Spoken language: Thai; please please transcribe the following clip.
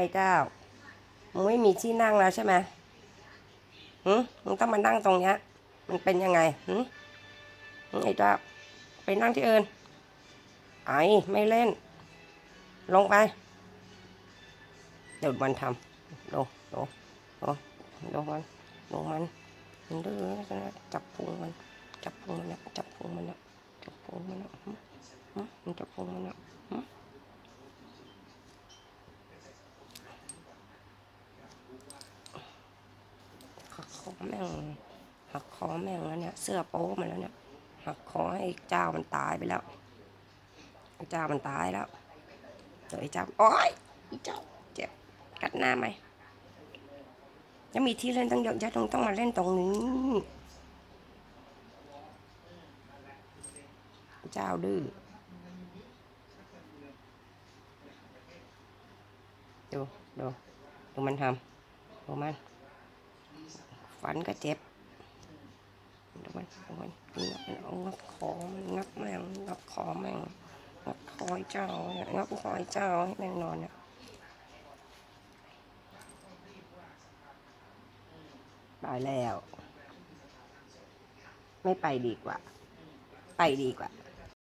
อ้เจ้ามึงไม่มีที่นั่งแล้วใช่ไหมหืมมึงต้องมานั่งตรงเนี้ย มันเป็นยังไงหืมไอ้เจ้าไปนั่งที่อื่นไอ้ไม่เล่น ลงไป เดี๋ยวมันทำลงลงลงลงมันลงมันมันดื้อนะจับพุงมัน จับพุงมันนะจับพุงมันนะจับพุงมันนะมันจับพุงมันนะหึหักคอ แม่งหักคอแม่งแล้วเนี่ย เสื้อโป๊มันแล้วเนี่ย หักคอให้เจ้ามันตายไปแล้วเจ้ามันตายแล้วเดี๋ยวไอ้เจ้าโอ๊ยไอ้เจ้าเจ็บกัดหน้าไหมยังมีที่เล่นตั้งเยอะแยะต้องต้องมาเล่นตรงนี้เจ้าดื้อดูดูดูมันทำดูมัน ฟันก็เจ็บดูมันดูมันงับเอางับคอมันงับแมงงับคอแมงงับคอยเจ้างับคอยเจ้าให้แมงนอนเนี่ยตายแล้ว ไม่ไปดีกว่า ไปดีกว่า